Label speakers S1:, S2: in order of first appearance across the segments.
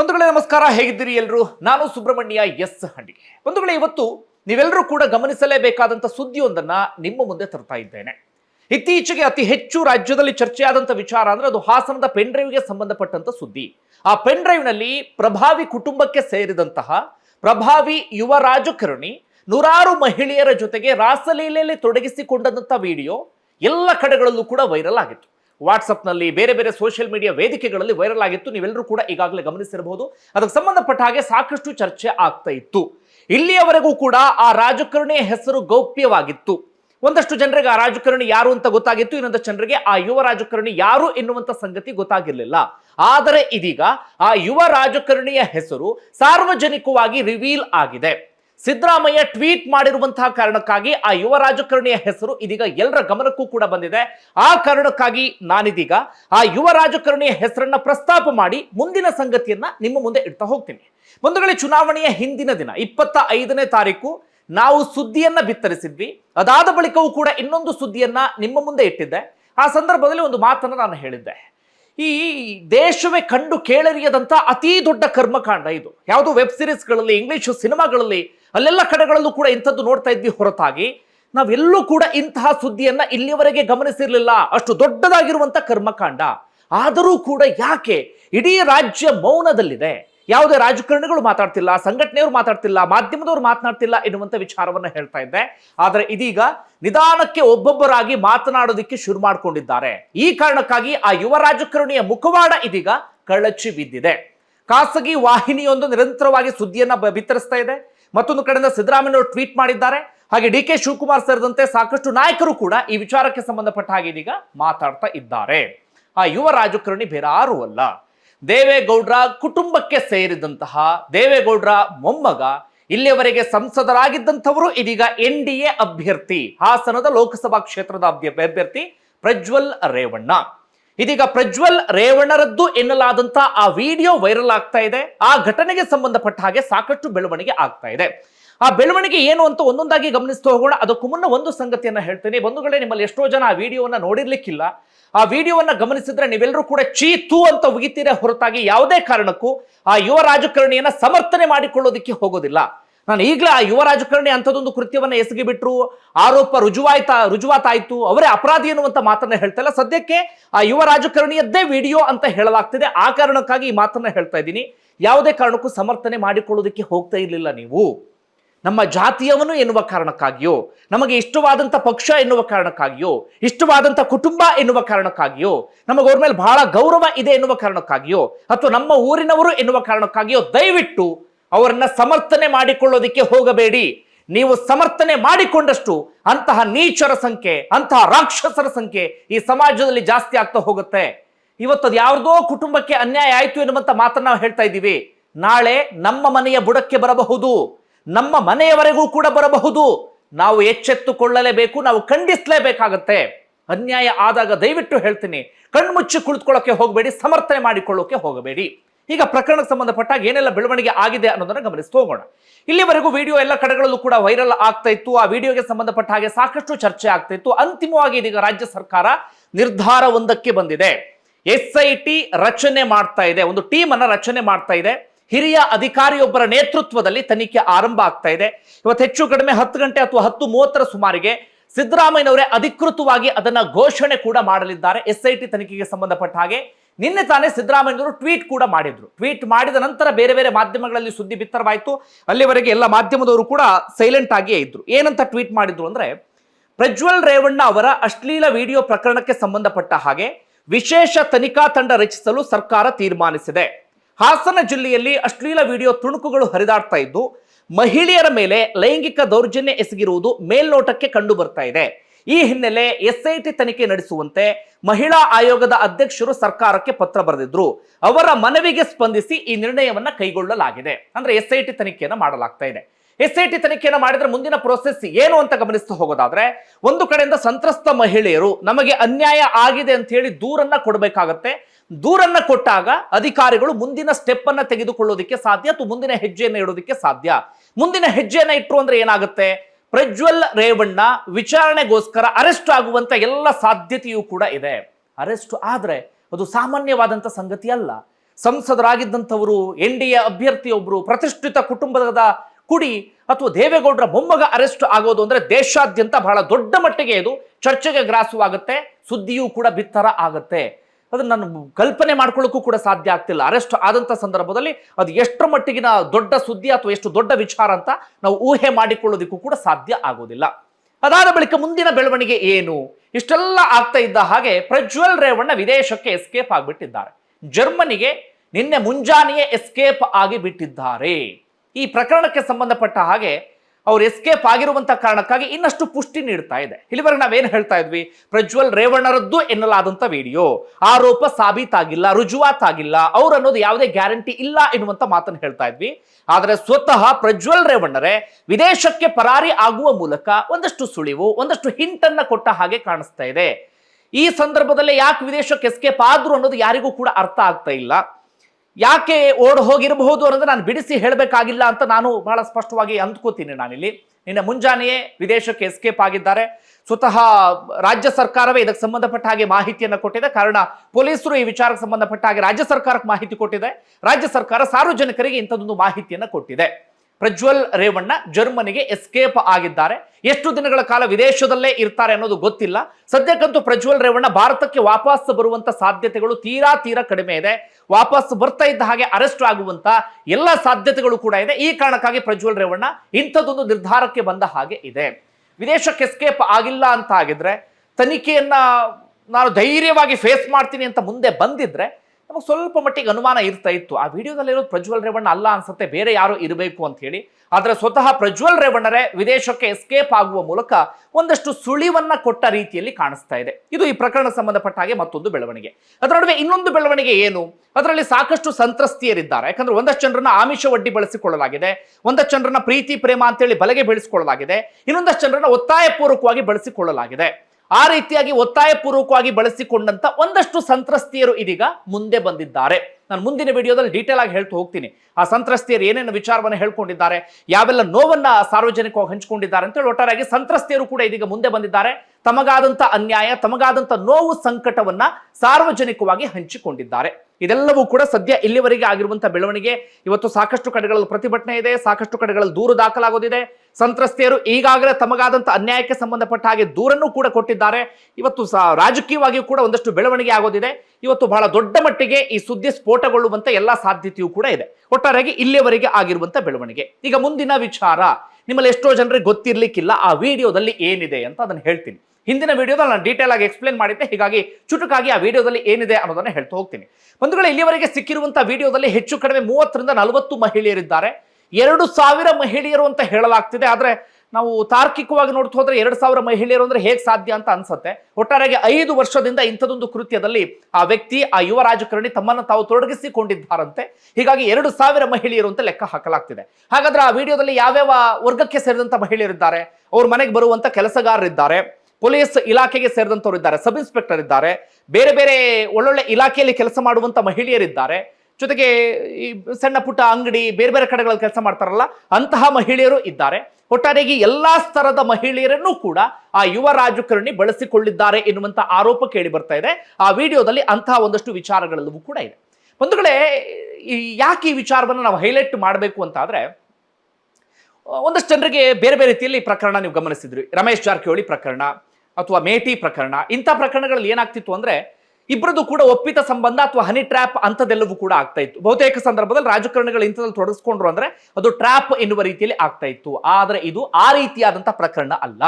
S1: ಬಂಧುಗಳೇ, ನಮಸ್ಕಾರ. ಹೇಗಿದ್ದೀರಿ ಎಲ್ಲರೂ ನಾನು ಸುಬ್ರಹ್ಮಣ್ಯ ಎಸ್ ಹಂಡಿಗೆ. ಬಂಧುಗಳೇ, ಇವತ್ತು ನೀವೆಲ್ಲರೂ ಕೂಡ ಗಮನಿಸಲೇಬೇಕಾದಂಥ ಸುದ್ದಿಯೊಂದನ್ನು ನಿಮ್ಮ ಮುಂದೆ ತರ್ತಾ ಇದ್ದೇನೆ. ಇತ್ತೀಚೆಗೆ ಅತಿ ಹೆಚ್ಚು ರಾಜ್ಯದಲ್ಲಿ ಚರ್ಚೆಯಾದಂಥ ವಿಚಾರ ಅಂದರೆ ಅದು ಹಾಸನದ ಪೆನ್ ಡ್ರೈವ್ಗೆ ಸಂಬಂಧಪಟ್ಟಂಥ ಸುದ್ದಿ. ಆ ಪೆನ್ ಡ್ರೈವ್ನಲ್ಲಿ ಪ್ರಭಾವಿ ಕುಟುಂಬಕ್ಕೆ ಸೇರಿದಂತಹ ಪ್ರಭಾವಿ ಯುವ ರಾಜಕಾರಣಿ, ನೂರಾರು ಮಹಿಳೆಯರ ಜೊತೆಗೆ ರಾಸಲೀಲೆಯಲ್ಲಿ ತೊಡಗಿಸಿಕೊಂಡಂತ ವಿಡಿಯೋ ಎಲ್ಲ ಕಡೆಗಳಲ್ಲೂ ಕೂಡ ವೈರಲ್ ಆಗಿತ್ತು. ವಾಟ್ಸಪ್ನಲ್ಲಿ ಬೇರೆ ಬೇರೆ ಸೋಷಿಯಲ್ ಮೀಡಿಯಾ ವೇದಿಕೆಗಳಲ್ಲಿ ವೈರಲ್ ಆಗಿತ್ತು. ನೀವೆಲ್ಲರೂ ಕೂಡ ಈಗಾಗಲೇ ಗಮನಿಸಿರಬಹುದು. ಅದಕ್ಕೆ ಸಂಬಂಧಪಟ್ಟ ಹಾಗೆ ಸಾಕಷ್ಟು ಚರ್ಚೆ ಆಗ್ತಾ ಇತ್ತು. ಇಲ್ಲಿಯವರೆಗೂ ಕೂಡ ಆ ರಾಜಕಾರಣಿಯ ಹೆಸರು ಗೌಪ್ಯವಾಗಿತ್ತು. ಒಂದಷ್ಟು ಜನರಿಗೆ ಆ ರಾಜಕಾರಣಿ ಯಾರು ಅಂತ ಗೊತ್ತಾಗಿತ್ತು. ಇನ್ನೊಂದಷ್ಟು ಜನರಿಗೆ ಆ ಯುವ ರಾಜಕಾರಣಿ ಯಾರು ಎನ್ನುವಂತ ಸಂಗತಿ ಗೊತ್ತಾಗಿರಲಿಲ್ಲ. ಆದರೆ ಇದೀಗ ಆ ಯುವ ರಾಜಕಾರಣಿಯ ಹೆಸರು ಸಾರ್ವಜನಿಕವಾಗಿ ರಿವೀಲ್ ಆಗಿದೆ. ಸಿದ್ದರಾಮಯ್ಯ ಟ್ವೀಟ್ ಮಾಡಿರುವಂತಹ ಕಾರಣಕ್ಕಾಗಿ ಆ ಯುವ ರಾಜಕಾರಣಿಯ ಹೆಸರು ಇದೀಗ ಎಲ್ಲರ ಗಮನಕ್ಕೂ ಕೂಡ ಬಂದಿದೆ. ಆ ಕಾರಣಕ್ಕಾಗಿ ನಾನಿದೀಗ ಆ ಯುವ ರಾಜಕಾರಣಿಯ ಹೆಸರನ್ನ ಪ್ರಸ್ತಾಪ ಮಾಡಿ ಮುಂದಿನ ಸಂಗತಿಯನ್ನ ನಿಮ್ಮ ಮುಂದೆ ಇಡ್ತಾ ಹೋಗ್ತೀನಿ. ಬಂಧುಗಳೇ, ಚುನಾವಣೆಯ ಹಿಂದಿನ ದಿನ, ಇಪ್ಪತ್ತ ಐದನೇ ತಾರೀಕು ನಾವು ಸುದ್ದಿಯನ್ನ ಬಿತ್ತರಿಸಿದ್ವಿ. ಅದಾದ ಬಳಿಕವೂ ಕೂಡ ಇನ್ನೊಂದು ಸುದ್ದಿಯನ್ನ ನಿಮ್ಮ ಮುಂದೆ ಇಟ್ಟಿದ್ದೆ. ಆ ಸಂದರ್ಭದಲ್ಲಿ ಒಂದು ಮಾತನ್ನ ನಾನು ಹೇಳಿದ್ದೆ. ಈ ದೇಶವೇ ಕಂಡು ಕೇಳರಿಯದಂತ ಅತಿ ದೊಡ್ಡ ಕರ್ಮಕಾಂಡ ಇದು. ಯಾವುದೋ ವೆಬ್ ಸಿರೀಸ್ಗಳಲ್ಲಿ, ಇಂಗ್ಲಿಷ್ ಸಿನಿಮಾಗಳಲ್ಲಿ, ಅಲ್ಲೆಲ್ಲ ಕಡೆಗಳಲ್ಲೂ ಕೂಡ ಇಂಥದ್ದು ನೋಡ್ತಾ ಇದ್ವಿ ಹೊರತಾಗಿ. ನಾವೆಲ್ಲೂ ಕೂಡ ಇಂತಹ ಸುದ್ದಿಯನ್ನ ಇಲ್ಲಿಯವರೆಗೆ ಗಮನಿಸಿರಲಿಲ್ಲ. ಅಷ್ಟು ದೊಡ್ಡದಾಗಿರುವಂತ ಕರ್ಮಕಾಂಡ. ಆದರೂ ಕೂಡ ಯಾಕೆ ಇಡೀ ರಾಜ್ಯ ಮೌನದಲ್ಲಿದೆ? ಯಾವುದೇ ರಾಜಕಾರಣಿಗಳು ಮಾತಾಡ್ತಿಲ್ಲ, ಸಂಘಟನೆಯವರು ಮಾತಾಡ್ತಿಲ್ಲ, ಮಾಧ್ಯಮದವರು ಮಾತನಾಡ್ತಿಲ್ಲ ಎನ್ನುವಂಥ ವಿಚಾರವನ್ನ ಹೇಳ್ತಾ ಇದ್ದೆ. ಆದರೆ ಇದೀಗ ನಿಧಾನಕ್ಕೆ ಒಬ್ಬೊಬ್ಬರಾಗಿ ಮಾತನಾಡೋದಕ್ಕೆ ಶುರು ಮಾಡಿಕೊಂಡಿದ್ದಾರೆ. ಈ ಕಾರಣಕ್ಕಾಗಿ ಆ ಯುವ ರಾಜಕಾರಣಿಯ ಮುಖವಾಡ ಇದೀಗ ಕಳಚಿ ಬಿದ್ದಿದೆ. ಖಾಸಗಿ ವಾಹಿನಿಯೊಂದು ನಿರಂತರವಾಗಿ ಸುದ್ದಿಯನ್ನ ಬಿತ್ತರಿಸ್ತಾ ಇದೆ. ಮತ್ತೊಂದು ಕಡೆಯಿಂದ ಸಿದ್ದರಾಮಯ್ಯವರು ಟ್ವೀಟ್ ಮಾಡಿದ್ದಾರೆ. ಹಾಗೆ ಡಿ ಕೆ ಶಿವಕುಮಾರ್ ಸೇರಿದಂತೆ ಸಾಕಷ್ಟು ನಾಯಕರು ಕೂಡ ಈ ವಿಚಾರಕ್ಕೆ ಸಂಬಂಧಪಟ್ಟ ಹಾಗೆ ಇದೀಗ ಮಾತಾಡ್ತಾ ಇದ್ದಾರೆ. ಆ ಯುವ ರಾಜಕಾರಣಿ ಬೇರಾರು ಅಲ್ಲ. ದೇವೇಗೌಡರ ಕುಟುಂಬಕ್ಕೆ ಸೇರಿದಂತಹ ದೇವೇಗೌಡ್ರ ಮೊಮ್ಮಗ ಇಲ್ಲಿಯವರೆಗೆ ಸಂಸದರಾಗಿದ್ದಂಥವರು ಇದೀಗ ಎನ್ ಡಿ ಎ ಅಭ್ಯರ್ಥಿ, ಹಾಸನದ ಲೋಕಸಭಾ ಕ್ಷೇತ್ರದ ಅಭ್ಯ- ಅಭ್ಯರ್ಥಿ ಪ್ರಜ್ವಲ್ ರೇವಣ್ಣ. ಇದೀಗ ಪ್ರಜ್ವಲ್ ರೇವಣ್ಣರದ್ದು ಎನ್ನಲಾದಂತ ಆ ವಿಡಿಯೋ ವೈರಲ್ ಆಗ್ತಾ ಇದೆ. ಆ ಘಟನೆಗೆ ಸಂಬಂಧಪಟ್ಟ ಹಾಗೆ ಸಾಕಷ್ಟು ಬೆಳವಣಿಗೆ ಆಗ್ತಾ ಇದೆ. ಆ ಬೆಳವಣಿಗೆ ಏನು ಅಂತ ಒಂದೊಂದಾಗಿ ಗಮನಿಸ್ತಾ ಹೋಗೋಣ. ಅದಕ್ಕೂ ಮುನ್ನ ಒಂದು ಸಂಗತಿಯನ್ನ ಹೇಳ್ತೀನಿ. ಬಂಧುಗಳೇ, ನಿಮ್ಮಲ್ಲಿ ಎಷ್ಟೋ ಜನ ಆ ವಿಡಿಯೋವನ್ನ ನೋಡಿರ್ಲಿಕ್ಕಿಲ್ಲ. ಆ ವಿಡಿಯೋವನ್ನ ಗಮನಿಸಿದ್ರೆ ನೀವೆಲ್ಲರೂ ಕೂಡ ಚೀತು ಅಂತ ಉಗಿತೀರೇ ಹೊರತಾಗಿ ಯಾವುದೇ ಕಾರಣಕ್ಕೂ ಆ ಯುವ ರಾಜಕಾರಣಿಯನ್ನು ಸಮರ್ಥನೆ ಮಾಡಿಕೊಳ್ಳೋದಕ್ಕೆ ಹೋಗೋದಿಲ್ಲ. ನಾನು ಈಗಲೇ ಆ ಯುವ ರಾಜಕಾರಣಿ ಅಂಥದ್ದೊಂದು ಕೃತ್ಯವನ್ನು ಎಸಗಿ ಬಿಟ್ರು, ಆರೋಪ ರುಜುವಾಯ್ತಾ, ರುಜುವಾತಾಯ್ತು, ಅವರೇ ಅಪರಾಧಿ ಎನ್ನುವಂತ ಮಾತನ್ನ ಹೇಳ್ತಾ ಇಲ್ಲ. ಸದ್ಯಕ್ಕೆ ಆ ಯುವ ರಾಜಕಾರಣಿಯದ್ದೇ ವಿಡಿಯೋ ಅಂತ ಹೇಳಲಾಗ್ತಿದೆ. ಆ ಕಾರಣಕ್ಕಾಗಿ ಈ ಮಾತನ್ನ ಹೇಳ್ತಾ ಇದ್ದೀನಿ. ಯಾವುದೇ ಕಾರಣಕ್ಕೂ ಸಮರ್ಥನೆ ಮಾಡಿಕೊಳ್ಳೋದಕ್ಕೆ ಹೋಗ್ತಾ ಇರಲಿಲ್ಲ ನೀವು. ನಮ್ಮ ಜಾತಿಯವನು ಎನ್ನುವ ಕಾರಣಕ್ಕಾಗಿಯೋ, ನಮಗೆ ಇಷ್ಟವಾದಂಥ ಪಕ್ಷ ಎನ್ನುವ ಕಾರಣಕ್ಕಾಗಿಯೋ, ಇಷ್ಟವಾದಂಥ ಕುಟುಂಬ ಎನ್ನುವ ಕಾರಣಕ್ಕಾಗಿಯೋ, ನಮಗೆ ಅವ್ರ ಮೇಲೆ ಬಹಳ ಗೌರವ ಇದೆ ಎನ್ನುವ ಕಾರಣಕ್ಕಾಗಿಯೋ, ಅಥವಾ ನಮ್ಮ ಊರಿನವರು ಎನ್ನುವ ಕಾರಣಕ್ಕಾಗಿಯೋ, ದಯವಿಟ್ಟು ಅವರನ್ನ ಸಮರ್ಥನೆ ಮಾಡಿಕೊಳ್ಳೋದಕ್ಕೆ ಹೋಗಬೇಡಿ. ನೀವು ಸಮರ್ಥನೆ ಮಾಡಿಕೊಂಡಷ್ಟು ಅಂತಹ ನೀಚರ ಸಂಖ್ಯೆ, ಅಂತಹ ರಾಕ್ಷಸರ ಸಂಖ್ಯೆ ಈ ಸಮಾಜದಲ್ಲಿ ಜಾಸ್ತಿ ಆಗ್ತಾ ಹೋಗುತ್ತೆ. ಇವತ್ತು ಅದು ಯಾವ್ದೋ ಕುಟುಂಬಕ್ಕೆ ಅನ್ಯಾಯ ಆಯಿತು ಎನ್ನುವಂಥ ಮಾತನ್ನ ನಾವು ಹೇಳ್ತಾ ಇದ್ದೀವಿ. ನಾಳೆ ನಮ್ಮ ಮನೆಯ ಬುಡಕ್ಕೆ ಬರಬಹುದು. ನಮ್ಮ ಮನೆಯವರೆಗೂ ಕೂಡ ಬರಬಹುದು. ನಾವು ಎಚ್ಚೆತ್ತುಕೊಳ್ಳಲೇಬೇಕು, ನಾವು ಖಂಡಿಸಲೇಬೇಕಾಗತ್ತೆ. ಅನ್ಯಾಯ ಆದಾಗ ದಯವಿಟ್ಟು ಹೇಳ್ತೀನಿ, ಕಣ್ಮುಚ್ಚಿ ಕುಳಿತುಕೊಳ್ಳೋಕೆ ಹೋಗಬೇಡಿ, ಸಮರ್ಥನೆ ಮಾಡಿಕೊಳ್ಳೋಕೆ ಹೋಗಬೇಡಿ. ಈಗ ಪ್ರಕರಣಕ್ಕೆ ಸಂಬಂಧಪಟ್ಟಾಗ ಏನೆಲ್ಲ ಬೆಳವಣಿಗೆ ಆಗಿದೆ ಅನ್ನೋದನ್ನು ಗಮನಿಸ್ತು ಹೋಗೋಣ. ಇಲ್ಲಿವರೆಗೂ ವಿಡಿಯೋ ಎಲ್ಲ ಕಡೆಗಳಲ್ಲೂ ಕೂಡ ವೈರಲ್ ಆಗ್ತಾ ಇತ್ತು. ಆ ವಿಡಿಯೋಗೆ ಸಂಬಂಧಪಟ್ಟ ಹಾಗೆ ಸಾಕಷ್ಟು ಚರ್ಚೆ ಆಗ್ತಾ ಇತ್ತು. ಅಂತಿಮವಾಗಿ ಇದೀಗ ರಾಜ್ಯ ಸರ್ಕಾರ ನಿರ್ಧಾರವೊಂದಕ್ಕೆ ಬಂದಿದೆ. ಎಸ್ ರಚನೆ ಮಾಡ್ತಾ ಇದೆ. ಒಂದು ಟೀಮ್ ಅನ್ನ ರಚನೆ ಮಾಡ್ತಾ ಇದೆ. ಹಿರಿಯ ಅಧಿಕಾರಿಯೊಬ್ಬರ ನೇತೃತ್ವದಲ್ಲಿ ತನಿಖೆ ಆರಂಭ ಆಗ್ತಾ ಇದೆ. ಇವತ್ತು ಹೆಚ್ಚು ಕಡಿಮೆ ಹತ್ತು ಗಂಟೆ ಅಥವಾ ಹತ್ತು ಮೂವತ್ತರ ಸುಮಾರಿಗೆ ಸಿದ್ದರಾಮಯ್ಯನವರೇ ಅಧಿಕೃತವಾಗಿ ಅದನ್ನ ಘೋಷಣೆ ಕೂಡ ಮಾಡಲಿದ್ದಾರೆ. ಎಸ್ ಐ ಟಿ ತನಿಖೆಗೆ ಸಂಬಂಧಪಟ್ಟ ಹಾಗೆ ನಿನ್ನೆ ತಾನೇ ಸಿದ್ದರಾಮಯ್ಯನವರು ಟ್ವೀಟ್ ಕೂಡ ಮಾಡಿದ್ರು. ಟ್ವೀಟ್ ಮಾಡಿದ ನಂತರ ಬೇರೆ ಬೇರೆ ಮಾಧ್ಯಮಗಳಲ್ಲಿ ಸುದ್ದಿ ಬಿತ್ತರವಾಯಿತು. ಅಲ್ಲಿವರೆಗೆ ಎಲ್ಲ ಮಾಧ್ಯಮದವರು ಕೂಡ ಸೈಲೆಂಟ್ ಆಗಿಯೇ ಇದ್ರು. ಏನಂತ ಟ್ವೀಟ್ ಮಾಡಿದ್ರು ಅಂದ್ರೆ, ಪ್ರಜ್ವಲ್ ರೇವಣ್ಣ ಅವರ ಅಶ್ಲೀಲ ವಿಡಿಯೋ ಪ್ರಕರಣಕ್ಕೆ ಸಂಬಂಧಪಟ್ಟ ಹಾಗೆ ವಿಶೇಷ ತನಿಖಾ ತಂಡ ರಚಿಸಲು ಸರ್ಕಾರ ತೀರ್ಮಾನಿಸಿದೆ. ಹಾಸನ ಜಿಲ್ಲೆಯಲ್ಲಿ ಅಶ್ಲೀಲ ವಿಡಿಯೋ ತುಣುಕುಗಳು ಹರಿದಾಡ್ತಾ ಇದ್ದು, ಮಹಿಳೆಯರ ಮೇಲೆ ಲೈಂಗಿಕ ದೌರ್ಜನ್ಯ ಎಸಗಿರುವುದು ಮೇಲ್ನೋಟಕ್ಕೆ ಕಂಡು ಬರ್ತಾ ಇದೆ. ಈ ಹಿನ್ನೆಲೆ ಎಸ್ಐಟಿ ತನಿಖೆ ನಡೆಸುವಂತೆ ಮಹಿಳಾ ಆಯೋಗದ ಅಧ್ಯಕ್ಷರು ಸರ್ಕಾರಕ್ಕೆ ಪತ್ರ ಬರೆದಿದ್ರು. ಅವರ ಮನವಿಗೆ ಸ್ಪಂದಿಸಿ ಈ ನಿರ್ಣಯವನ್ನ ಕೈಗೊಳ್ಳಲಾಗಿದೆ. ಅಂದ್ರೆ ಎಸ್ಐಟಿ ತನಿಖೆಯನ್ನು ಮಾಡಲಾಗ್ತಾ ಇದೆ. ಎಸ್ ಐ ಟಿ ತನಿಖೆಯನ್ನು ಮಾಡಿದ್ರೆ ಮುಂದಿನ ಪ್ರೋಸೆಸ್ ಏನು ಅಂತ ಗಮನಿಸ್ತಾ ಹೋಗೋದಾದ್ರೆ, ಒಂದು ಕಡೆಯಿಂದ ಸಂತ್ರಸ್ತ ಮಹಿಳೆಯರು ನಮಗೆ ಅನ್ಯಾಯ ಆಗಿದೆ ಅಂತ ಹೇಳಿ ದೂರನ್ನ ಕೊಡಬೇಕಾಗತ್ತೆ. ದೂರನ್ನ ಕೊಟ್ಟಾಗ ಅಧಿಕಾರಿಗಳು ಮುಂದಿನ ಸ್ಟೆಪ್ ಅನ್ನ ತೆಗೆದುಕೊಳ್ಳೋದಕ್ಕೆ ಸಾಧ್ಯ ಅಥವಾ ಮುಂದಿನ ಹೆಜ್ಜೆಯನ್ನು ಇಡೋದಕ್ಕೆ ಸಾಧ್ಯ? ಮುಂದಿನ ಹೆಜ್ಜೆಯನ್ನ ಇಟ್ಟರು ಅಂದ್ರೆ ಏನಾಗುತ್ತೆ? ಪ್ರಜ್ವಲ್ ರೇವಣ್ಣ ವಿಚಾರಣೆಗೋಸ್ಕರ ಅರೆಸ್ಟ್ ಆಗುವಂತ ಎಲ್ಲ ಸಾಧ್ಯತೆಯೂ ಕೂಡ ಇದೆ. ಅರೆಸ್ಟ್ ಆದ್ರೆ ಅದು ಸಾಮಾನ್ಯವಾದಂತ ಸಂಗತಿ ಅಲ್ಲ. ಸಂಸದರಾಗಿದ್ದಂಥವರು, ಎನ್ ಡಿ ಎ ಅಭ್ಯರ್ಥಿಯೊಬ್ಬರು ಪ್ರತಿಷ್ಠಿತ ಕುಟುಂಬದ ಕುಡಿ ಅಥವಾ ದೇವೇಗೌಡರ ಮೊಮ್ಮಗ ಅರೆಸ್ಟ್ ಆಗೋದು ಅಂದ್ರೆ ದೇಶಾದ್ಯಂತ ಬಹಳ ದೊಡ್ಡ ಮಟ್ಟಿಗೆ ಇದು ಚರ್ಚೆಗೆ ಗ್ರಾಸವಾಗುತ್ತೆ, ಸುದ್ದಿಯೂ ಕೂಡ ಬಿತ್ತರ ಆಗುತ್ತೆ. ಅದನ್ನ ನಾನು ಕಲ್ಪನೆ ಮಾಡ್ಕೊಳ್ಳೋಕ್ಕೂ ಕೂಡ ಸಾಧ್ಯ ಆಗ್ತಿಲ್ಲ. ಅರೆಸ್ಟ್ ಆದಂಥ ಸಂದರ್ಭದಲ್ಲಿ ಅದು ಎಷ್ಟರ ಮಟ್ಟಿಗಿನ ದೊಡ್ಡ ಸುದ್ದಿ ಅಥವಾ ಎಷ್ಟು ದೊಡ್ಡ ವಿಚಾರ ಅಂತ ನಾವು ಊಹೆ ಮಾಡಿಕೊಳ್ಳೋದಕ್ಕೂ ಕೂಡ ಸಾಧ್ಯ ಆಗೋದಿಲ್ಲ. ಅದಾದ ಬಳಿಕ ಮುಂದಿನ ಬೆಳವಣಿಗೆ ಏನು? ಇಷ್ಟೆಲ್ಲ ಆಗ್ತಾ ಇದ್ದ ಹಾಗೆ ಪ್ರಜ್ವಲ್ ರೇವಣ್ಣ ವಿದೇಶಕ್ಕೆ ಎಸ್ಕೇಪ್ ಆಗಿಬಿಟ್ಟಿದ್ದಾರೆ. ಜರ್ಮನಿಗೆ ನಿನ್ನೆ ಮುಂಜಾನೆಯೇ ಎಸ್ಕೇಪ್ ಆಗಿ ಬಿಟ್ಟಿದ್ದಾರೆ. ಈ ಪ್ರಕರಣಕ್ಕೆ ಸಂಬಂಧಪಟ್ಟ ಹಾಗೆ ಅವ್ರು ಎಸ್ಕೇಪ್ ಆಗಿರುವಂತಹ ಕಾರಣಕ್ಕಾಗಿ ಇನ್ನಷ್ಟು ಪುಷ್ಟಿ ನೀಡ್ತಾ ಇದೆ. ಇಲ್ಲಿವರೆಗೆ ನಾವೇನು ಹೇಳ್ತಾ ಇದ್ವಿ? ಪ್ರಜ್ವಲ್ ರೇವಣ್ಣರದ್ದು ಎನ್ನಲಾದಂತ ವಿಡಿಯೋ ಆರೋಪ ಸಾಬೀತಾಗಿಲ್ಲ, ರುಜುವಾತಾಗಿಲ್ಲ. ಅವ್ರು ಅನ್ನೋದು ಯಾವುದೇ ಗ್ಯಾರಂಟಿ ಇಲ್ಲ ಎನ್ನುವಂಥ ಮಾತನ್ನು ಹೇಳ್ತಾ ಇದ್ವಿ. ಆದರೆ ಸ್ವತಃ ಪ್ರಜ್ವಲ್ ರೇವಣ್ಣರೇ ವಿದೇಶಕ್ಕೆ ಪರಾರಿ ಆಗುವ ಮೂಲಕ ಒಂದಷ್ಟು ಸುಳಿವು, ಒಂದಷ್ಟು ಹಿಂಟನ್ನು ಕೊಟ್ಟ ಹಾಗೆ ಕಾಣಿಸ್ತಾ ಇದೆ. ಈ ಸಂದರ್ಭದಲ್ಲಿ ಯಾಕೆ ವಿದೇಶಕ್ಕೆ ಎಸ್ಕೇಪ್ ಆದ್ರು ಅನ್ನೋದು ಯಾರಿಗೂ ಕೂಡ ಅರ್ಥ ಆಗ್ತಾ ಇಲ್ಲ. ಯಾಕೆ ಓಡ್ ಹೋಗಿರಬಹುದು ಅನ್ನೋದು ನಾನು ಬಿಡಿಸಿ ಹೇಳಬೇಕಾಗಿಲ್ಲ ಅಂತ ನಾನು ಬಹಳ ಸ್ಪಷ್ಟವಾಗಿ ಅಂದ್ಕೋತೀನಿ ನಾನಿಲ್ಲಿ. ನಿನ್ನೆ ಮುಂಜಾನೆಯೇ ವಿದೇಶಕ್ಕೆ ಎಸ್ಕೇಪ್ ಆಗಿದ್ದಾರೆ. ಸ್ವತಃ ರಾಜ್ಯ ಸರ್ಕಾರವೇ ಇದಕ್ಕೆ ಸಂಬಂಧಪಟ್ಟ ಹಾಗೆ ಮಾಹಿತಿಯನ್ನು ಕೊಟ್ಟಿದೆ. ಕಾರಣ ಪೊಲೀಸರು ಈ ವಿಚಾರಕ್ಕೆ ಸಂಬಂಧಪಟ್ಟ ಹಾಗೆ ರಾಜ್ಯ ಸರ್ಕಾರಕ್ಕೆ ಮಾಹಿತಿ ಕೊಟ್ಟಿದೆ. ರಾಜ್ಯ ಸರ್ಕಾರ ಸಾರ್ವಜನಿಕರಿಗೆ ಇಂಥದ್ದೊಂದು ಮಾಹಿತಿಯನ್ನು ಕೊಟ್ಟಿದೆ. ಪ್ರಜ್ವಲ್ ರೇವಣ್ಣ ಜರ್ಮನಿಗೆ ಎಸ್ಕೇಪ್ ಆಗಿದ್ದಾರೆ. ಎಷ್ಟು ದಿನಗಳ ಕಾಲ ವಿದೇಶದಲ್ಲೇ ಇರ್ತಾರೆ ಅನ್ನೋದು ಗೊತ್ತಿಲ್ಲ. ಸದ್ಯಕ್ಕಂತೂ ಪ್ರಜ್ವಲ್ ರೇವಣ್ಣ ಭಾರತಕ್ಕೆ ವಾಪಸ್ ಬರುವಂತ ಸಾಧ್ಯತೆಗಳು ತೀರಾ ತೀರಾ ಕಡಿಮೆ ಇದೆ. ವಾಪಸ್ ಬರ್ತಾ ಇದ್ದ ಹಾಗೆ ಅರೆಸ್ಟ್ ಆಗುವಂತ ಎಲ್ಲ ಸಾಧ್ಯತೆಗಳು ಕೂಡ ಇದೆ. ಈ ಕಾರಣಕ್ಕಾಗಿ ಪ್ರಜ್ವಲ್ ರೇವಣ್ಣ ಇಂಥದ್ದೊಂದು ನಿರ್ಧಾರಕ್ಕೆ ಬಂದ ಹಾಗೆ ಇದೆ. ವಿದೇಶಕ್ಕೆ ಎಸ್ಕೇಪ್ ಆಗಿಲ್ಲ ಅಂತ ಆಗಿದ್ರೆ ತನಿಖೆಯನ್ನ ನಾನು ಧೈರ್ಯವಾಗಿ ಫೇಸ್ ಮಾಡ್ತೀನಿ ಅಂತ ಮುಂದೆ ಬಂದಿದ್ರೆ ನಮಗೆ ಸ್ವಲ್ಪ ಮಟ್ಟಿಗೆ ಅನುಮಾನ ಇರ್ತಾ ಇತ್ತು. ಆ ವಿಡಿಯೋದಲ್ಲಿರೋದು ಪ್ರಜ್ವಲ್ ರೇವಣ್ಣ ಅಲ್ಲ ಅನ್ಸುತ್ತೆ, ಬೇರೆ ಯಾರು ಇರಬೇಕು ಅಂತ ಹೇಳಿ. ಆದರೆ ಸ್ವತಃ ಪ್ರಜ್ವಲ್ ರೇವಣ್ಣರೇ ವಿದೇಶಕ್ಕೆ ಎಸ್ಕೇಪ್ ಆಗುವ ಮೂಲಕ ಒಂದಷ್ಟು ಸುಳಿವನ್ನ ಕೊಟ್ಟ ರೀತಿಯಲ್ಲಿ ಕಾಣಿಸ್ತಾ ಇದೆ. ಇದು ಈ ಪ್ರಕರಣ ಸಂಬಂಧಪಟ್ಟ ಹಾಗೆ ಮತ್ತೊಂದು ಬೆಳವಣಿಗೆ. ಅದರ ನಡುವೆ ಇನ್ನೊಂದು ಬೆಳವಣಿಗೆ ಏನು? ಅದರಲ್ಲಿ ಸಾಕಷ್ಟು ಸಂತ್ರಸ್ತಿಯರಿದ್ದಾರೆ. ಯಾಕಂದ್ರೆ ಒಂದಷ್ಟು ಜನರನ್ನ ಆಮಿಷ ಒಡ್ಡಿ ಬಳಸಿಕೊಳ್ಳಲಾಗಿದೆ. ಒಂದಷ್ಟು ಜನರನ್ನ ಪ್ರೀತಿ, ಪ್ರೇಮ ಅಂತೇಳಿ ಬಲೆಗೆ ಬೆಳೆಸಿಕೊಳ್ಳಲಾಗಿದೆ. ಇನ್ನೊಂದಷ್ಟು ಜನರನ್ನ ಒತ್ತಾಯಪೂರ್ವಕವಾಗಿ ಬಳಸಿಕೊಳ್ಳಲಾಗಿದೆ. ಆ ರೀತಿಯಾಗಿ ಒತ್ತಾಯಪೂರ್ವಕವಾಗಿ ಬಳಸಿಕೊಂಡಂತ ಒಂದಷ್ಟು ಸಂತ್ರಸ್ತಿಯರು ಇದೀಗ ಮುಂದೆ ಬಂದಿದ್ದಾರೆ. ನಾನು ಮುಂದಿನ ವಿಡಿಯೋದಲ್ಲಿ ಡೀಟೇಲ್ ಆಗಿ ಹೇಳ್ತಾ ಹೋಗ್ತೀನಿ. ಆ ಸಂತ್ರಸ್ತಿಯರು ಏನೇನು ವಿಚಾರವನ್ನು ಹೇಳ್ಕೊಂಡಿದ್ದಾರೆ, ಯಾವೆಲ್ಲ ನೋವನ್ನ ಸಾರ್ವಜನಿಕವಾಗಿ ಹಂಚಿಕೊಂಡಿದ್ದಾರೆ ಅಂತ ಹೇಳಿ ಒಟ್ಟಾರೆಯಾಗಿ ಸಂತ್ರಸ್ತಿಯರು ಕೂಡ ಇದೀಗ ಮುಂದೆ ಬಂದಿದ್ದಾರೆ. ತಮಗಾದಂತ ಅನ್ಯಾಯ, ತಮಗಾದಂತ ನೋವು ಸಂಕಟವನ್ನ ಸಾರ್ವಜನಿಕವಾಗಿ ಹಂಚಿಕೊಂಡಿದ್ದಾರೆ. ಇದೆಲ್ಲವೂ ಕೂಡ ಸದ್ಯ ಇಲ್ಲಿವರೆಗೆ ಆಗಿರುವಂತಹ ಬೆಳವಣಿಗೆ. ಇವತ್ತು ಸಾಕಷ್ಟು ಕಡೆಗಳಲ್ಲಿ ಪ್ರತಿಭಟನೆ ಇದೆ, ಸಾಕಷ್ಟು ಕಡೆಗಳಲ್ಲಿ ದೂರು ದಾಖಲಾಗೋದಿದೆ. ಸಂತ್ರಸ್ತೆಯರು ಈಗಾಗಲೇ ತಮಗಾದಂತ ಅನ್ಯಾಯಕ್ಕೆ ಸಂಬಂಧಪಟ್ಟ ಹಾಗೆ ದೂರನ್ನು ಕೂಡ ಕೊಟ್ಟಿದ್ದಾರೆ. ಇವತ್ತು ರಾಜಕೀಯವಾಗಿಯೂ ಕೂಡ ಒಂದಷ್ಟು ಬೆಳವಣಿಗೆ ಆಗೋದಿದೆ. ಇವತ್ತು ಬಹಳ ದೊಡ್ಡ ಮಟ್ಟಿಗೆ ಈ ಸುದ್ದಿ ಸ್ಫೋಟಗೊಳ್ಳುವಂತ ಎಲ್ಲಾ ಸಾಧ್ಯತೆಯೂ ಕೂಡ ಇದೆ. ಒಟ್ಟಾರೆಯಾಗಿ ಇಲ್ಲಿಯವರೆಗೆ ಆಗಿರುವಂತ ಬೆಳವಣಿಗೆ. ಈಗ ಮುಂದಿನ ವಿಚಾರ, ನಿಮ್ಮಲ್ಲಿ ಎಷ್ಟೋ ಜನರಿಗೆ ಗೊತ್ತಿರ್ಲಿಕ್ಕಿಲ್ಲ, ಆ ವಿಡಿಯೋದಲ್ಲಿ ಏನಿದೆ ಅಂತ ಅದನ್ನು ಹೇಳ್ತೀನಿ. ಹಿಂದಿನ ವಿಡಿಯೋದಲ್ಲಿ ನಾನು ಡೀಟೇಲ್ ಆಗಿ ಎಕ್ಸ್ಪ್ಲೇನ್ ಮಾಡಿದ್ದೆ. ಹೀಗಾಗಿ ಚುಟುಕಾಗಿ ಆ ವಿಡಿಯೋದಲ್ಲಿ ಏನಿದೆ ಅನ್ನೋದನ್ನ ಹೇಳ್ತಾ ಹೋಗ್ತೀನಿ. ಬಂಧುಗಳೇ, ಇಲ್ಲಿವರೆಗೆ ಸಿಕ್ಕಿರುವಂತಹ ವಿಡಿಯೋದಲ್ಲಿ ಹೆಚ್ಚು ಕಡಿಮೆ ಮೂವತ್ತರಿಂದ ನಲವತ್ತು ಮಹಿಳೆಯರಿದ್ದಾರೆ. ಎರಡು ಸಾವಿರ ಮಹಿಳೆಯರು ಅಂತ ಹೇಳಲಾಗ್ತಿದೆ. ಆದ್ರೆ ನಾವು ತಾರ್ಕಿಕವಾಗಿ ನೋಡ್ತಾ ಹೋದ್ರೆ ಎರಡು ಸಾವಿರ ಮಹಿಳೆಯರು ಅಂದ್ರೆ ಹೇಗೆ ಸಾಧ್ಯ ಅಂತ ಅನ್ಸುತ್ತೆ. ಒಟ್ಟಾರೆಗೆ ಐದು ವರ್ಷದಿಂದ ಇಂಥದೊಂದು ಕೃತ್ಯದಲ್ಲಿ ಆ ವ್ಯಕ್ತಿ, ಆ ಯುವ ರಾಜಕಾರಣಿ ತಮ್ಮನ್ನು ತಾವು ತೊಡಗಿಸಿಕೊಂಡಿದ್ದಾರಂತೆ. ಹೀಗಾಗಿ ಎರಡು ಸಾವಿರ ಮಹಿಳೆಯರು ಅಂತ ಲೆಕ್ಕ ಹಾಕಲಾಗ್ತಿದೆ. ಹಾಗಾದ್ರೆ ಆ ವಿಡಿಯೋದಲ್ಲಿ ಯಾವ್ಯಾವ ವರ್ಗಕ್ಕೆ ಸೇರಿದಂತ ಮಹಿಳೆಯರಿದ್ದಾರೆ? ಅವ್ರ ಮನೆಗೆ ಬರುವಂತ ಕೆಲಸಗಾರರಿದ್ದಾರೆ. ಪೊಲೀಸ್ ಇಲಾಖೆಗೆ ಸೇರಿದಂಥವ್ರು ಇದ್ದಾರೆ, ಸಬ್ ಇನ್ಸ್ಪೆಕ್ಟರ್ ಇದ್ದಾರೆ, ಬೇರೆ ಬೇರೆ ಒಳ್ಳೊಳ್ಳೆ ಇಲಾಖೆಯಲ್ಲಿ ಕೆಲಸ ಮಾಡುವಂತ ಮಹಿಳೆಯರಿದ್ದಾರೆ. ಜೊತೆಗೆ ಈ ಸಣ್ಣ ಪುಟ್ಟ ಅಂಗಡಿ, ಬೇರೆ ಬೇರೆ ಕಡೆಗಳಲ್ಲಿ ಕೆಲಸ ಮಾಡ್ತಾರಲ್ಲ, ಅಂತಹ ಮಹಿಳೆಯರು ಇದ್ದಾರೆ. ಒಟ್ಟಾರೆಯಾಗಿ ಎಲ್ಲಾ ಸ್ತರದ ಮಹಿಳೆಯರನ್ನು ಕೂಡ ಆ ಯುವ ರಾಜಕಾರಣಿ ಬಳಸಿಕೊಳ್ಳಿದ್ದಾರೆ ಎನ್ನುವಂಥ ಆರೋಪ ಕೇಳಿ ಬರ್ತಾ ಇದೆ. ಆ ವಿಡಿಯೋದಲ್ಲಿ ಅಂತಹ ಒಂದಷ್ಟು ವಿಚಾರಗಳೆಲ್ಲವೂ ಕೂಡ ಇದೆ. ಬಂಧುಗಳೇ ಯಾಕೆ ಈ ವಿಚಾರವನ್ನು ನಾವು ಹೈಲೈಟ್ ಮಾಡಬೇಕು ಅಂತ ಆದ್ರೆ ಒಂದಷ್ಟು ಜನರಿಗೆ ಬೇರೆ ಬೇರೆ ರೀತಿಯಲ್ಲಿ ಪ್ರಕರಣ ನೀವು ಗಮನಿಸಿದ್ರಿ. ರಮೇಶ್ ಜಾರಕಿಹೊಳಿ ಪ್ರಕರಣ ಅಥವಾ ಮೇಟಿ ಪ್ರಕರಣ, ಇಂಥ ಪ್ರಕರಣಗಳಲ್ಲಿ ಏನಾಗ್ತಿತ್ತು ಅಂದ್ರೆ ಇಬ್ಬರದ್ದು ಕೂಡ ಒಪ್ಪಿತ ಸಂಬಂಧ ಅಥವಾ ಹನಿ ಟ್ರ್ಯಾಪ್ ಅಂಥದ್ದೆಲ್ಲವೂ ಕೂಡ ಆಗ್ತಾ ಇತ್ತು. ಬಹುತೇಕ ಸಂದರ್ಭದಲ್ಲಿ ರಾಜಕಾರಣಿಗಳು ಇಂಥದ್ದು ತೊಡಗಿಸ್ಕೊಂಡ್ರು ಅಂದ್ರೆ ಅದು ಟ್ರ್ಯಾಪ್ ಎನ್ನುವ ರೀತಿಯಲ್ಲಿ ಆಗ್ತಾ ಇತ್ತು. ಆದ್ರೆ ಇದು ಆ ರೀತಿಯಾದಂತಹ ಪ್ರಕರಣ ಅಲ್ಲ.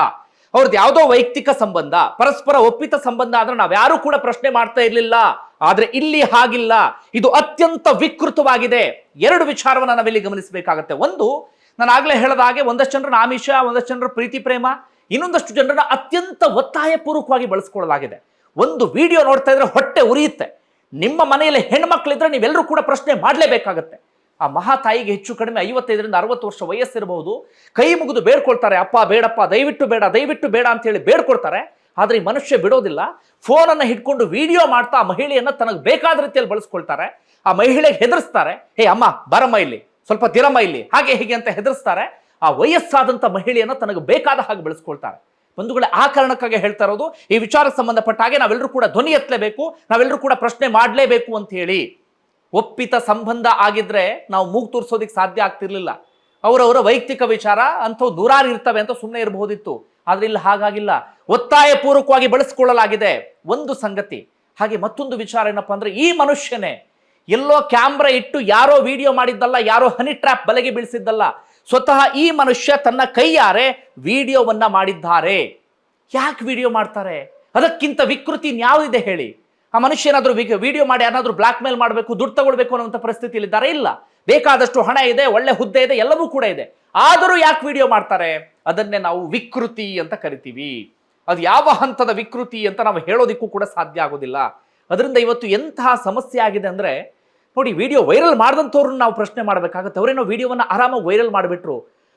S1: ಅವ್ರದ್ದು ಯಾವುದೋ ವೈಯಕ್ತಿಕ ಸಂಬಂಧ, ಪರಸ್ಪರ ಒಪ್ಪಿತ ಸಂಬಂಧ ಆದ್ರೆ ನಾವ್ಯಾರು ಕೂಡ ಪ್ರಶ್ನೆ ಮಾಡ್ತಾ ಇರಲಿಲ್ಲ. ಆದ್ರೆ ಇಲ್ಲಿ ಹಾಗಿಲ್ಲ. ಇದು ಅತ್ಯಂತ ವಿಕೃತವಾಗಿದೆ. ಎರಡು ವಿಚಾರವನ್ನ ನಾವಿಲ್ಲಿ ಗಮನಿಸಬೇಕಾಗತ್ತೆ. ಒಂದು, ನಾನು ಆಗ್ಲೇ ಹೇಳದ ಹಾಗೆ ಒಂದಷ್ಟು ಜನರು ಆಮಿಷ ಒಂದಷ್ಟು ಜನರ ಪ್ರೀತಿ, ಪ್ರೇಮ ಇನ್ನೊಂದಷ್ಟು ಜನರನ್ನ ಅತ್ಯಂತ ಒತ್ತಾಯಪೂರ್ವಕವಾಗಿ ಬಳಸ್ಕೊಳ್ಳಲಾಗಿದೆ. ಒಂದು ವಿಡಿಯೋ ನೋಡ್ತಾ ಇದ್ರೆ ಹೊಟ್ಟೆ ಉರಿಯುತ್ತೆ. ನಿಮ್ಮ ಮನೆಯಲ್ಲಿ ಹೆಣ್ಮಕ್ಳಿದ್ರೆ ನೀವೆಲ್ಲರೂ ಕೂಡ ಪ್ರಶ್ನೆ ಮಾಡಲೇಬೇಕಾಗತ್ತೆ. ಆ ಮಹಾತಾಯಿಗೆ ಹೆಚ್ಚು ಕಡಿಮೆ ಐವತ್ತೈದರಿಂದ ಅರವತ್ತು ವರ್ಷ ವಯಸ್ಸಿರಬಹುದು. ಕೈ ಮುಗಿದು ಬೇಡ್ಕೊಳ್ತಾರೆ, ಅಪ್ಪ, ಬೇಡಪ್ಪ, ದಯವಿಟ್ಟು ಬೇಡ ದಯವಿಟ್ಟು ಬೇಡ ಅಂತ ಹೇಳಿ ಬೇಡ್ಕೊಳ್ತಾರೆ. ಆದರೆ ಈ ಮನುಷ್ಯ ಬಿಡೋದಿಲ್ಲ. ಫೋನನ್ನು ಹಿಡ್ಕೊಂಡು ವಿಡಿಯೋ ಮಾಡ್ತಾ ಆ ಮಹಿಳೆಯನ್ನು ತನಗೆ ಬೇಕಾದ ರೀತಿಯಲ್ಲಿ ಬಳಸ್ಕೊಳ್ತಾರೆ. ಆ ಮಹಿಳೆಗೆ ಹೆದರ್ಸ್ತಾರೆ, ಹೇ, ಅಮ್ಮ, ಬರಮ್ಮ ಇಲ್ಲಿ. ಸ್ವಲ್ಪ ದಿರಮ್ಮ ಇಲ್ಲಿ. ಹಾಗೆ ಹೀಗೆ ಅಂತ ಹೆದರ್ಸ್ತಾರೆ. ಆ ವಯಸ್ಸಾದಂಥ ಮಹಿಳೆಯನ್ನು ತನಗೆ ಬೇಕಾದ ಹಾಗೆ ಬೆಳೆಸ್ಕೊಳ್ತಾರೆ. ಬಂಧುಗಳ ಆ ಕಾರಣಕ್ಕಾಗಿ ಹೇಳ್ತಾ ಇರೋದು, ಈ ವಿಚಾರಕ್ಕೆ ಸಂಬಂಧಪಟ್ಟ ಹಾಗೆ ನಾವೆಲ್ಲರೂ ಕೂಡ ಧ್ವನಿ ಎತ್ತಲೇಬೇಕು ನಾವೆಲ್ಲರೂ ಕೂಡ ಪ್ರಶ್ನೆ ಮಾಡಲೇಬೇಕು ಅಂತ ಹೇಳಿ ಒಪ್ಪಿತ ಸಂಬಂಧ ಆಗಿದ್ರೆ ನಾವು ಮೂಗು ತೋರಿಸೋದಕ್ಕೆ ಸಾಧ್ಯ ಆಗ್ತಿರ್ಲಿಲ್ಲ. ಅವರವರ ವೈಯಕ್ತಿಕ ವಿಚಾರ ಅಂಥವು ನೂರಾರು ಇರ್ತವೆ ಅಂತ ಸುಮ್ಮನೆ ಇರಬಹುದಿತ್ತು. ಆದ್ರೆ ಇಲ್ಲಿ ಹಾಗಾಗಿಲ್ಲ. ಒತ್ತಾಯ ಪೂರ್ವಕವಾಗಿ ಬಳಸ್ಕೊಳ್ಳಲಾಗಿದೆ ಒಂದು ಸಂಗತಿ. ಹಾಗೆ ಮತ್ತೊಂದು ವಿಚಾರ ಏನಪ್ಪ ಅಂದ್ರೆ, ಈ ಮನುಷ್ಯನೇ ಎಲ್ಲೋ ಕ್ಯಾಮ್ರಾ ಇಟ್ಟು ಯಾರೋ ವಿಡಿಯೋ ಮಾಡಿದ್ದಲ್ಲ, ಯಾರೋ ಹನಿ ಟ್ರ್ಯಾಪ್ ಬಲೆಗೆ ಬೀಳಿಸಿದ್ದಲ್ಲ ಸ್ವತಃ ಈ ಮನುಷ್ಯ ತನ್ನ ಕೈಯಾರೆ ವಿಡಿಯೋವನ್ನ ಮಾಡಿದ್ದಾರೆ. ಯಾಕೆ ವಿಡಿಯೋ ಮಾಡ್ತಾರೆ? ಅದಕ್ಕಿಂತ ವಿಕೃತಿ ಇನ್ಯಾವುದಿದೆ ಹೇಳಿ? ಆ ಮನುಷ್ಯ ಏನಾದರೂ ವಿಡಿಯೋ ಮಾಡಿ ಯಾರಾದರೂ ಬ್ಲಾಕ್ ಮೇಲ್ ಮಾಡಬೇಕು, ದುಡ್ಡು ತಗೊಳ್ಬೇಕು ಅನ್ನುವಂಥ ಪರಿಸ್ಥಿತಿಯಲ್ಲಿ ಇದ್ದಾರೆ? ಇಲ್ಲ. ಬೇಕಾದಷ್ಟು ಹಣ ಇದೆ, ಒಳ್ಳೆ ಹುದ್ದೆ ಇದೆ, ಎಲ್ಲವೂ ಕೂಡ ಇದೆ. ಆದರೂ ಯಾಕೆ ವಿಡಿಯೋ ಮಾಡ್ತಾರೆ? ಅದನ್ನೇ ನಾವು ವಿಕೃತಿ ಅಂತ ಕರಿತೀವಿ. ಅದು ಯಾವ ಹಂತದ ವಿಕೃತಿ ಅಂತ ನಾವು ಹೇಳೋದಿಕ್ಕೂ ಕೂಡ ಸಾಧ್ಯ ಆಗೋದಿಲ್ಲ. ಅದರಿಂದ ಇವತ್ತು ಎಂತಹ ಸಮಸ್ಯೆ ಆಗಿದೆ ಅಂದ್ರೆ ನೋಡಿ ವಿಡಿಯೋ ವೈರಲ್ ಮಾಡಿದಂಥವ್ರನ್ನ ನಾವು ಪ್ರಶ್ನೆ ಮಾಡಬೇಕಾಗುತ್ತೆ. ಅವರೇನೋ ವಿಡಿಯೋವನ್ನು ಆರಾಮಾಗಿ ವೈರಲ್ ಮಾಡಿಬಿಟ್ರು.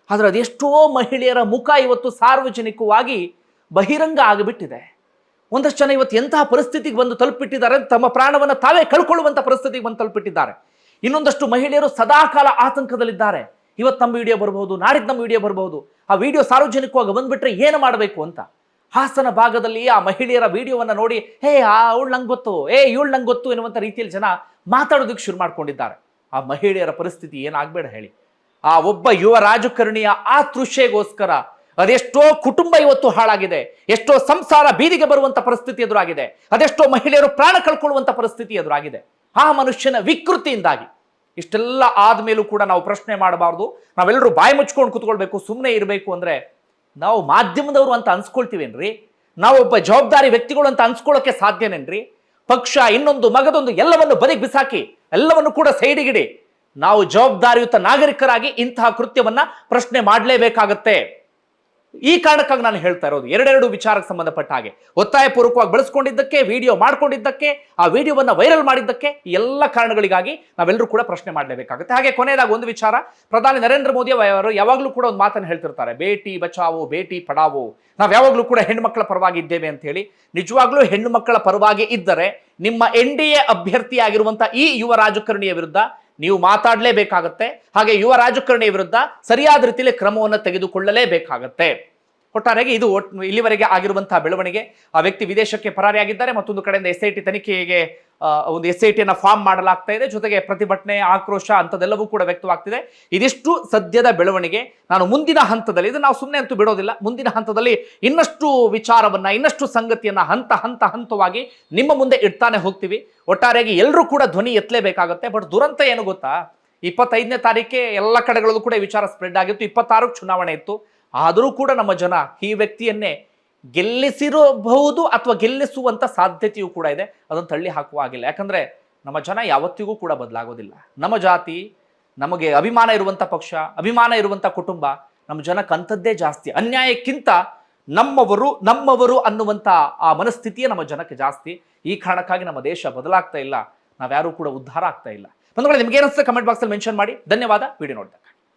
S1: ಆದರೆ ಅದೆಷ್ಟೋ ಮಹಿಳೆಯರ ಮುಖ ಇವತ್ತು ಸಾರ್ವಜನಿಕವಾಗಿ ಬಹಿರಂಗ ಆಗಿಬಿಟ್ಟಿದೆ. ಒಂದಷ್ಟು ಜನ ಇವತ್ತು ಎಂತಹ ಪರಿಸ್ಥಿತಿಗೆ ಬಂದು ತಲುಪಿಟ್ಟಿದ್ದಾರೆ ತಮ್ಮ ಪ್ರಾಣವನ್ನು ತಾವೇ ಕಳ್ಕೊಳ್ಳುವಂಥ ಪರಿಸ್ಥಿತಿಗೆ ಬಂದು ತಲುಪಿಟ್ಟಿದ್ದಾರೆ. ಇನ್ನೊಂದಷ್ಟು ಮಹಿಳೆಯರು ಸದಾಕಾಲ ಆತಂಕದಲ್ಲಿದ್ದಾರೆ. ಇವತ್ತು ನಮ್ಮ ವಿಡಿಯೋ ಬರಬಹುದು, ನಾಡಿದ್ದು ನಮ್ಮ ವಿಡಿಯೋ ಬರಬಹುದು. ಆ ವಿಡಿಯೋ ಸಾರ್ವಜನಿಕವಾಗಿ ಬಂದುಬಿಟ್ರೆ ಏನು ಮಾಡಬೇಕು ಅಂತ? ಹಾಸನ ಭಾಗದಲ್ಲಿ ಆ ಮಹಿಳೆಯರ ವಿಡಿಯೋವನ್ನು ನೋಡಿ, ಹೇ, ಆ ಅವಳು ನಂಗೆ ಗೊತ್ತು, ಏ, ಇವಳು ನಂಗೆ ಗೊತ್ತು ಎನ್ನುವಂಥ ರೀತಿಯಲ್ಲಿ ಜನ ಮಾತಾಡೋದಕ್ಕೆ ಶುರು ಮಾಡ್ಕೊಂಡಿದ್ದಾರೆ. ಆ ಮಹಿಳೆಯರ ಪರಿಸ್ಥಿತಿ ಏನಾಗಬೇಡ ಹೇಳಿ. ಆ ಒಬ್ಬ ಯುವ ರಾಜಕಾರಣಿಯ ಆ ತೃಷೆಗೋಸ್ಕರ ಅದೆಷ್ಟೋ ಕುಟುಂಬ ಇವತ್ತು ಹಾಳಾಗಿದೆ. ಎಷ್ಟೋ ಸಂಸಾರ ಬೀದಿಗೆ ಬರುವಂತ ಪರಿಸ್ಥಿತಿ ಎದುರಾಗಿದೆ. ಅದೆಷ್ಟೋ ಮಹಿಳೆಯರು ಪ್ರಾಣ ಕಳ್ಕೊಳ್ಳುವಂತ ಪರಿಸ್ಥಿತಿ ಎದುರಾಗಿದೆ. ಆ ಮನುಷ್ಯನ ವಿಕೃತಿಯಿಂದಾಗಿ. ಇಷ್ಟೆಲ್ಲ ಆದ್ಮೇಲೂ ಕೂಡ ನಾವು ಪ್ರಶ್ನೆ ಮಾಡಬಾರ್ದು. ನಾವೆಲ್ಲರೂ ಬಾಯಿ ಮುಚ್ಕೊಂಡು ಕುತ್ಕೊಳ್ಬೇಕು ಸುಮ್ಮನೆ ಇರಬೇಕು ಅಂದ್ರೆ ನಾವು ಮಾಧ್ಯಮದವರು ಅಂತ ಅನ್ಸ್ಕೊಳ್ತೀವೇನ್ರಿ? ನಾವೊಬ್ಬ ಜವಾಬ್ದಾರಿ ವ್ಯಕ್ತಿಗಳು ಅಂತ ಅನ್ಸ್ಕೊಳ್ಳೋಕೆ ಸಾಧ್ಯನೇನ್ರಿ? ಪಕ್ಷ ಇನ್ನೊಂದು ಮಗದೊಂದು ಎಲ್ಲವನ್ನು ಬದಿಗೆ ಬಿಸಾಕಿ, ಎಲ್ಲವನ್ನು ಕೂಡ ಸೈಡಿಗಿಡಿ. ನಾವು ಜವಾಬ್ದಾರಿಯುತ ನಾಗರಿಕರಾಗಿ ಇಂತಹ ಕೃತ್ಯವನ್ನ ಪ್ರಶ್ನೆ ಮಾಡಲೇಬೇಕಾಗತ್ತೆ. ಈ ಕಾರಣಕ್ಕಾಗಿ ನಾನು ಹೇಳ್ತಾ ಇರೋದು, ಎರಡೆರಡು ವಿಚಾರಕ್ಕೆ ಸಂಬಂಧಪಟ್ಟ ಹಾಗೆ. ಒತ್ತಾಯ ಪೂರ್ವಕವಾಗಿ ಬಳಸ್ಕೊಂಡಿದ್ದಕ್ಕೆ ವಿಡಿಯೋ ಮಾಡ್ಕೊಂಡಿದ್ದಕ್ಕೆ, ಆ ವಿಡಿಯೋವನ್ನ ವೈರಲ್ ಮಾಡಿದ್ದಕ್ಕೆ ಎಲ್ಲ ಕಾರಣಗಳಿಗಾಗಿ ನಾವೆಲ್ಲರೂ ಕೂಡ ಪ್ರಶ್ನೆ ಮಾಡಲೇಬೇಕಾಗುತ್ತೆ. ಹಾಗೆ ಕೊನೆಯದಾಗಿ ಒಂದು ವಿಚಾರ, ಪ್ರಧಾನಿ ನರೇಂದ್ರ ಮೋದಿ ಅವರು ಯಾವಾಗಲೂ ಕೂಡ ಒಂದು ಮಾತನ್ನು ಹೇಳ್ತಿರ್ತಾರೆ, ಬೇಟಿ ಬಚಾವೋ, ಬೇಟಿ ಪಡಾವೋ. ನಾವು ಯಾವಾಗಲೂ ಕೂಡ ಹೆಣ್ಮಕ್ಳ ಪರವಾಗಿ ಇದ್ದೇವೆ ಅಂತ ಹೇಳಿ, ನಿಜವಾಗ್ಲೂ ಹೆಣ್ಣು ಮಕ್ಕಳ ಪರವಾಗಿ ಇದ್ದರೆ ನಿಮ್ಮ ಎನ್ ಡಿ ಎ ಅಭ್ಯರ್ಥಿಯಾಗಿರುವಂತಹ ಈ ಯುವ ರಾಜಕಾರಣಿಯ ವಿರುದ್ಧ ನೀವು ಮಾತಾಡಲೇಬೇಕಾಗತ್ತೆ. ಹಾಗೆ ಯುವ ರಾಜಕಾರಣಿ ವಿರುದ್ಧ ಸರಿಯಾದ ರೀತಿಯಲ್ಲಿ ಕ್ರಮವನ್ನು ತೆಗೆದುಕೊಳ್ಳಲೇಬೇಕಾಗತ್ತೆ. ಒಟ್ಟಾರೆಗೆ ಇದು ಇಲ್ಲಿವರೆಗೆ ಆಗಿರುವಂತಹ ಬೆಳವಣಿಗೆ, ಆ ವ್ಯಕ್ತಿ ವಿದೇಶಕ್ಕೆ ಪರಾರಿಯಾಗಿದ್ದಾರೆ, ಮತ್ತೊಂದು ಕಡೆಯಿಂದ ಎಸ್ ಐ ಟಿ ತನಿಖೆಗೆ ಒಂದು ಎಸ್ ಐ ಟಿಯನ್ನು ಫಾರ್ಮ್ ಮಾಡಲಾಗ್ತಾ ಇದೆ. ಜೊತೆಗೆ ಪ್ರತಿಭಟನೆ, ಆಕ್ರೋಶ ಅಂಥದ್ದೆಲ್ಲವೂ ಕೂಡ ವ್ಯಕ್ತವಾಗ್ತಿದೆ. ಇದಿಷ್ಟು ಸದ್ಯದ ಬೆಳವಣಿಗೆ. ನಾನು ಮುಂದಿನ ಹಂತದಲ್ಲಿ, ಇದು ನಾವು ಸುಮ್ಮನೆ ಅಂತೂ ಬಿಡೋದಿಲ್ಲ, ಮುಂದಿನ ಹಂತದಲ್ಲಿ ಇನ್ನಷ್ಟು ವಿಚಾರವನ್ನ, ಇನ್ನಷ್ಟು ಸಂಗತಿಯನ್ನ ಹಂತ ಹಂತ ಹಂತವಾಗಿ ನಿಮ್ಮ ಮುಂದೆ ಇಡ್ತಾನೆ ಹೋಗ್ತೀವಿ. ಒಟ್ಟಾರೆಯಾಗಿ ಎಲ್ಲರೂ ಕೂಡ ಧ್ವನಿ ಎತ್ತಲೇಬೇಕಾಗುತ್ತೆ. ಬಟ್ ದುರಂತ ಏನು ಗೊತ್ತಾ? ಇಪ್ಪತ್ತೈದನೇ ತಾರೀಕೆ ಎಲ್ಲ ಕಡೆಗಳಲ್ಲೂ ಕೂಡ ವಿಚಾರ ಸ್ಪ್ರೆಡ್ ಆಗಿತ್ತು. ಇಪ್ಪತ್ತಾರಕ್ಕೆ ಚುನಾವಣೆ ಇತ್ತು. ಆದರೂ ಕೂಡ ನಮ್ಮ ಜನ ಈ ವ್ಯಕ್ತಿಯನ್ನೇ ಗೆಲ್ಲಿಸಿರಬಹುದು ಅಥವಾ ಗೆಲ್ಲಿಸುವಂತ ಸಾಧ್ಯತೆಯೂ ಕೂಡ ಇದೆ. ಅದನ್ನು ತಳ್ಳಿ ಹಾಕುವ ಆಗಿಲ್ಲ ಯಾಕಂದ್ರೆ ನಮ್ಮ ಜನ ಯಾವತ್ತಿಗೂ ಕೂಡ ಬದಲಾಗೋದಿಲ್ಲ. ನಮ್ಮ ಜಾತಿ, ನಮಗೆ ಅಭಿಮಾನ ಇರುವಂತ ಪಕ್ಷ, ಅಭಿಮಾನ ಇರುವಂತ ಕುಟುಂಬ, ನಮ್ಮ ಜನಕ್ಕಂಥದ್ದೇ ಜಾಸ್ತಿ. ಅನ್ಯಾಯಕ್ಕಿಂತ ನಮ್ಮವರು ನಮ್ಮವರು ಅನ್ನುವಂಥ ಆ ಮನಸ್ಥಿತಿಯೇ ನಮ್ಮ ಜನಕ್ಕೆ ಜಾಸ್ತಿ. ಈ ಕಾರಣಕ್ಕಾಗಿ ನಮ್ಮ ದೇಶ ಬದಲಾಗ್ತಾ ಇಲ್ಲ. ನಾವ್ಯಾರೂ ಕೂಡ ಉದ್ಧಾರ ಆಗ್ತಾ ಇಲ್ಲ. ಬಂಧುಗಳೇ, ನಿಮ್ಗೆ ಏನಿಸ್ತದೆ ಕಮೆಂಟ್ ಬಾಕ್ಸಲ್ಲಿ ಮೆನ್ಷನ್ ಮಾಡಿ. ಧನ್ಯವಾದ. ವಿಡಿಯೋ ನೋಡಿದೆ